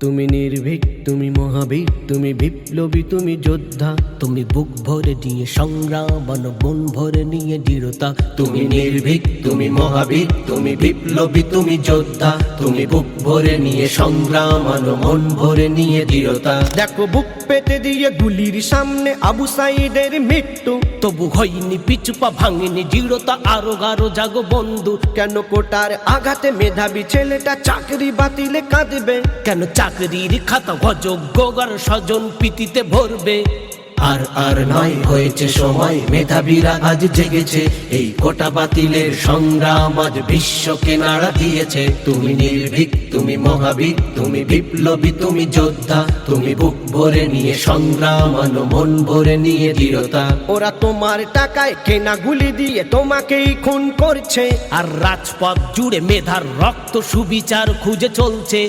তুমি নির্ভীক তুমি মহাবীর তুমি বিপ্লবী তুমি যোদ্ধা। তুমি বুক ভরে নিয়ে সংগ্রাম মন ভরে নিয়ে দৃঢ়তা। তুমি নির্ভীক তুমি মহাবীর তুমি বিপ্লবী তুমি যোদ্ধা। তুমি বুক ভরে নিয়ে সংগ্রাম মন ভরে নিয়ে দৃঢ়তা। দেখো বুক পেতে দিয়ে গুলির সামনে আবু সাইদের মৃত্যু। তবু হয়নি পিছুপা ভাঙেনি দৃঢ়তা আরও গারো জাগো বন্ধু। কেন কোটার আঘাতে মেধাবী ছেলেটা চাকরি বাতিলে কাঁদবে? কেন চাকরির খাতা অযোগ্য গার স্বজন পিতিতে ভরবে। আর আর নয় হয়েছে সময় মেধাবীরা আজ জেগেছে। এই কোটা বাতিলের সংগ্রাম আজ বিশ্বকে নাড়া দিয়েছে। তুমি নির্ভীক তুমি মহাবীর তুমি বিপ্লবী তুমি যোদ্ধা। তুমি বুক ভরে নিয়ে সংগ্রাম আনো মন ভরে নিয়ে দৃঢ়তা। ওরা তোমার টাকায় কেনা গুলি দিয়ে তোমাকেই খুন করছে। আর রাজপথ জুড়ে মেধার রক্ত সুবিচার খুঁজে চলছে।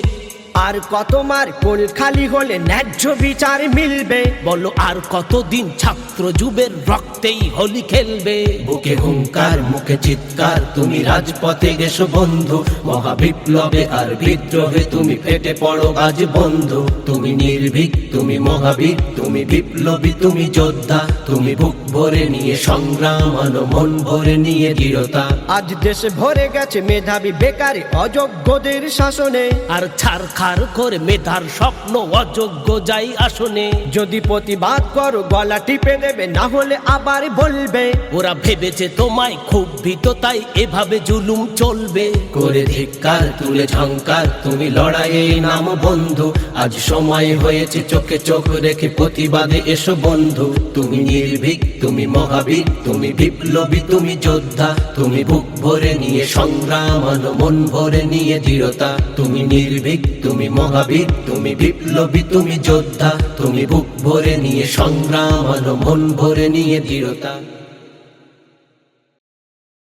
আর কত মার কোল খালি হলে ন্যায্য বিচার মিলবে? বলো আর কতদিন ছাত্র যুবের রক্তেই হোলি খেলবে? বুকে হুঙ্কার মুখে চিৎকার তুমি রাজপথে এসো বন্ধু। মহাবিপ্লবে আর বিদ্রোহে তুমি ফেটে পড়ো আজ বন্ধু। তুমি নির্ভীক তুমি মহাবীর তুমি বিপ্লবী তুমি যোদ্ধা। তুমি বুক ভরে নিয়ে সংগ্রাম আনো মন ভরে নিয়ে দৃঢ়তা। আজ দেশে ভরে গেছে মেধাবী বেকারে অযোগ্যদের শাসনে। আর ছারখার করে মেধার স্বপ্ন অযোগ্য যাই আসনে। যদি প্রতিবাদ করো গলা টিপে দেবে না হলে আবার বলবে। ওরা ভেবেছে তোমায় খুব ভীত তাই এভাবে জুলুম চলবে। করে ধিক্কার তুলে ঝঙ্কার তুমি লড়াইয়ে নাম বন্ধু। আজ সময় হয়েছে চোখে চোখ রেখে প্রতিবাদে এসো বন্ধু। তুমি নির্ভীক তুমি মহাবীর তুমি বিপ্লবী তুমি যোদ্ধা। তুমি বুক ভরে নিয়ে সংগ্রাম মন ভরে নিয়ে দৃঢ়তা। তুমি নির্ভীক তুমি মহাবীর, তুমি বিপ্লবী, তুমি যোদ্ধা, তুমি বুক ভরে নিয়ে সংগ্রাম আনো মন ভরে নিয়ে দৃঢ়তা।